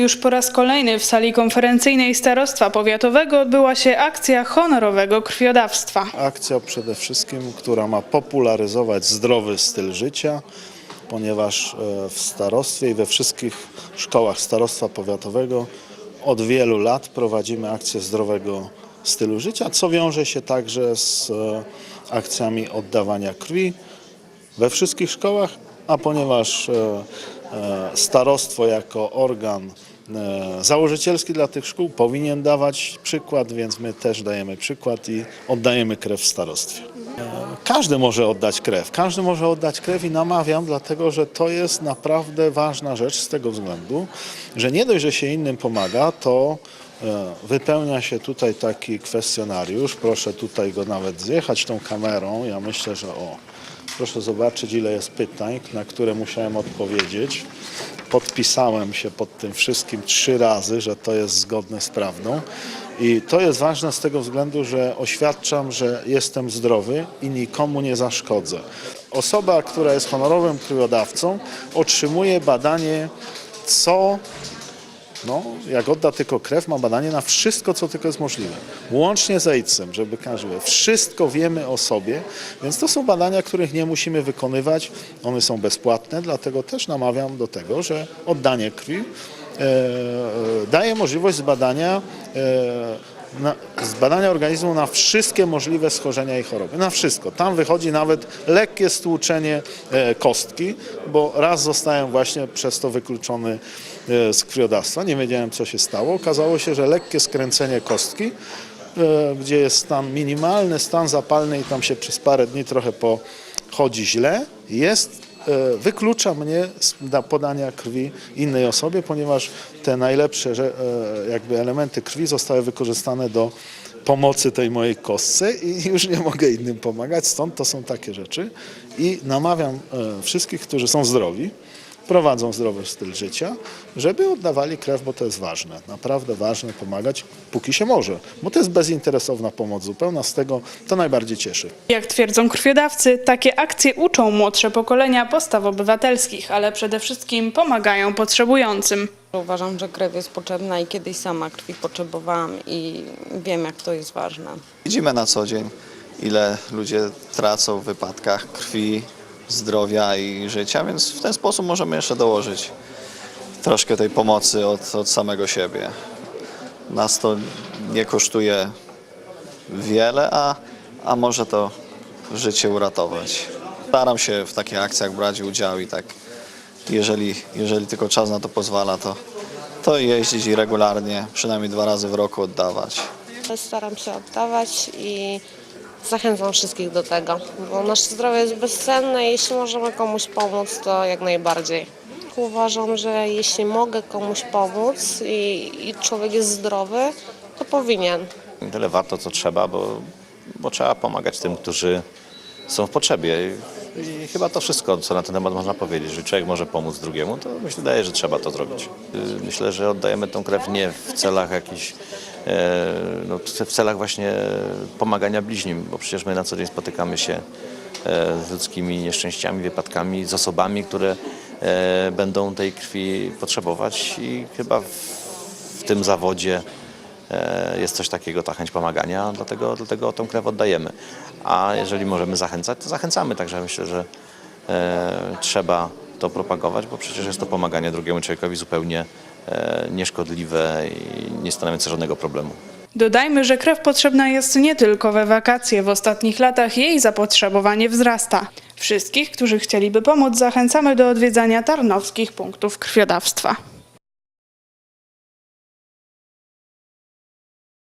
Już po raz kolejny w sali konferencyjnej Starostwa Powiatowego odbyła się akcja honorowego krwiodawstwa. Akcja przede wszystkim, która ma popularyzować zdrowy styl życia, ponieważ e, w starostwie i we wszystkich szkołach starostwa powiatowego od wielu lat prowadzimy akcję zdrowego stylu życia, co wiąże się także z e, akcjami oddawania krwi we wszystkich szkołach, a ponieważ e, starostwo jako organ założycielski dla tych szkół powinien dawać przykład, więc my też dajemy przykład i oddajemy krew w starostwie. E, Każdy może oddać krew, każdy może oddać krew i namawiam, dlatego że to jest naprawdę ważna rzecz z tego względu, że nie dość, że się innym pomaga, to e, wypełnia się tutaj taki kwestionariusz. Proszę tutaj go nawet zjechać tą kamerą. Ja myślę, że o, proszę zobaczyć ile jest pytań, na które musiałem odpowiedzieć. Podpisałem się pod tym wszystkim trzy razy, że to jest zgodne z prawdą. I to jest ważne z tego względu, że oświadczam, że jestem zdrowy i nikomu nie zaszkodzę. Osoba, która jest honorowym krwiodawcą, otrzymuje badanie co no, jak odda tylko krew, ma badanie na wszystko, co tylko jest możliwe. Łącznie z AIDS-em, żeby każdy. Wszystko wiemy o sobie, więc to są badania, których nie musimy wykonywać. One są bezpłatne, dlatego też namawiam do tego, że oddanie krwi e, e, daje możliwość zbadania na, organizmu na wszystkie możliwe schorzenia i choroby. Na wszystko. Tam wychodzi nawet lekkie stłuczenie e, kostki, bo raz zostałem właśnie przez to wykluczony e, z krwiodawstwa. Nie wiedziałem, co się stało. Okazało się, że lekkie skręcenie kostki, e, gdzie jest stan minimalny, stan zapalny i tam się przez parę dni trochę pochodzi źle, jest wyklucza mnie z da- podania krwi innej osobie, ponieważ te najlepsze e, jakby elementy krwi zostały wykorzystane do pomocy tej mojej kostce i już nie mogę innym pomagać, stąd to są takie rzeczy. I namawiam e, wszystkich, którzy są zdrowi, prowadzą zdrowy styl życia, żeby oddawali krew, bo to jest ważne, naprawdę ważne pomagać, póki się może, bo to jest bezinteresowna pomoc zupełna, z tego to najbardziej cieszy. Jak twierdzą krwiodawcy, takie akcje uczą młodsze pokolenia postaw obywatelskich, ale przede wszystkim pomagają potrzebującym. Uważam, że krew jest potrzebna i kiedyś sama krwi potrzebowałam i wiem, jak to jest ważne. Widzimy na co dzień, ile ludzie tracą w wypadkach krwi, zdrowia i życia, więc w ten sposób możemy jeszcze dołożyć troszkę tej pomocy od, od samego siebie. Nas to nie kosztuje wiele, a, a może to życie uratować. Staram się w takich akcjach brać udział i tak, jeżeli, jeżeli tylko czas na to pozwala, to, to jeździć i regularnie, przynajmniej dwa razy w roku oddawać. Staram się oddawać i zachęcam wszystkich do tego, bo nasze zdrowie jest bezcenne i jeśli możemy komuś pomóc, to jak najbardziej. Uważam, że jeśli mogę komuś pomóc i, i człowiek jest zdrowy, to powinien. Tyle warto, co trzeba, bo, bo trzeba pomagać tym, którzy są w potrzebie. I chyba to wszystko, co na ten temat można powiedzieć, że człowiek może pomóc drugiemu, to wydaje, że trzeba to zrobić. Y, Myślę, że oddajemy tą krew nie w celach jakichś, no, w celach właśnie pomagania bliźnim, bo przecież my na co dzień spotykamy się e, z ludzkimi nieszczęściami, wypadkami, z osobami, które e, będą tej krwi potrzebować i chyba w, w tym zawodzie E, jest coś takiego, ta chęć pomagania, dlatego, dlatego tą krew oddajemy. A jeżeli możemy zachęcać, to zachęcamy. Także myślę, że e, trzeba to propagować, bo przecież jest to pomaganie drugiemu człowiekowi zupełnie e, nieszkodliwe i nie stanowiące żadnego problemu. Dodajmy, że krew potrzebna jest nie tylko we wakacje. W ostatnich latach jej zapotrzebowanie wzrasta. Wszystkich, którzy chcieliby pomóc, zachęcamy do odwiedzania tarnowskich punktów krwiodawstwa.